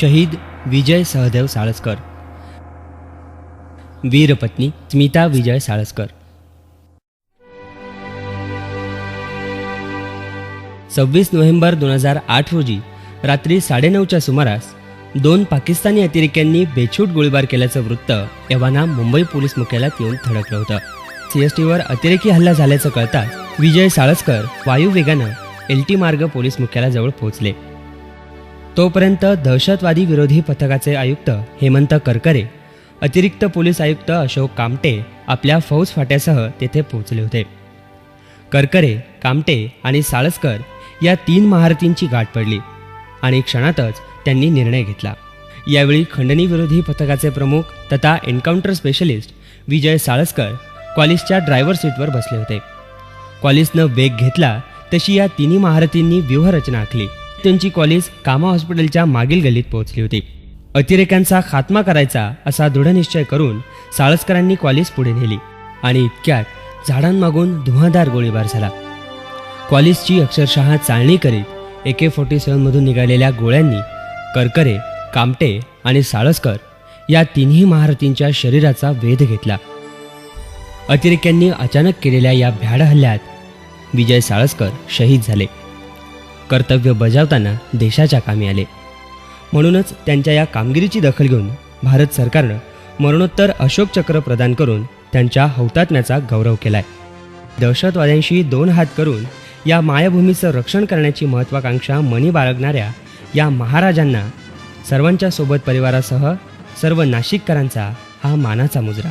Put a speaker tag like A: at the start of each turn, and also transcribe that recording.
A: शहीद विजय सहदेव साळसकर. वीरपत्नी स्मिता विजय साळसकर. सव्वीस नोव्हेंबर दोन हजार आठ रोजी रात्री साडेनऊच्या सुमारास दोन पाकिस्तानी अतिरेक्यांनी बेछूट गोळीबार केल्याचं वृत्त एव्हाना मुंबई पोलीस मुख्यालयात येऊन थडकलं होतं. सीएसटीवर अतिरेकी हल्ला झाल्याचं कळताच विजय साळसकर वायुवेगानं एल टी मार्ग पोलीस मुख्यालयाजवळ पोहोचले. तोपर्यंत दहशतवादी विरोधी पथकाचे आयुक्त हेमंत करकरे अतिरिक्त पोलीस आयुक्त अशोक कामटे आपल्या फौज फाट्यासह तेथे पोहोचले होते. करकरे कामटे आणि साळसकर या तीन महारथींची गाठ पडली आणि क्षणातच त्यांनी निर्णय घेतला. यावेळी खंडणी विरोधी पथकाचे प्रमुख तथा एन्काउंटर स्पेशलिस्ट विजय साळसकर कॉलिसच्या ड्रायव्हर सीटवर बसले होते. कॉलिसनं वेग घेतला तशी या तिन्ही महारथींनी व्यूहरचना आखली. त्यांची कॉलेज कामा हॉस्पिटलच्या मागील गल्लीत पोहोचली होती. अतिरेक्यांचा खात्मा करायचा असा दृढनिश्चय करून साळसकरांनी कॉलेज पुढे नेली आणि इतक्यात झाडांमागून धुवाधार गोळीबार झाला. कॉलेजची अक्षरशः चालणी करीत ए के फोर्टी सेवनमधून निघालेल्या गोळ्यांनी करकरे कामटे आणि साळसकर या तिन्ही महारथींच्या शरीराचा वेध घेतला. अतिरेक्यांनी अचानक केलेल्या या भ्याड हल्ल्यात विजय साळसकर शहीद झाले. कर्तव्य बजावताना देशाच्या कामी आले. म्हणूनच त्यांच्या या कामगिरीची दखल घेऊन भारत सरकारनं मरणोत्तर अशोक चक्र प्रदान करून त्यांच्या हौतात्म्याचा गौरव केलाय. दहशतवाद्यांशी दोन हात करून या मायभूमीचं रक्षण करण्याची महत्त्वाकांक्षा मनी बाळगणाऱ्या या महाराजांना सर्वांच्या सोबत परिवारासह सर्व नाशिककरांचा हा मानाचा मुजरा.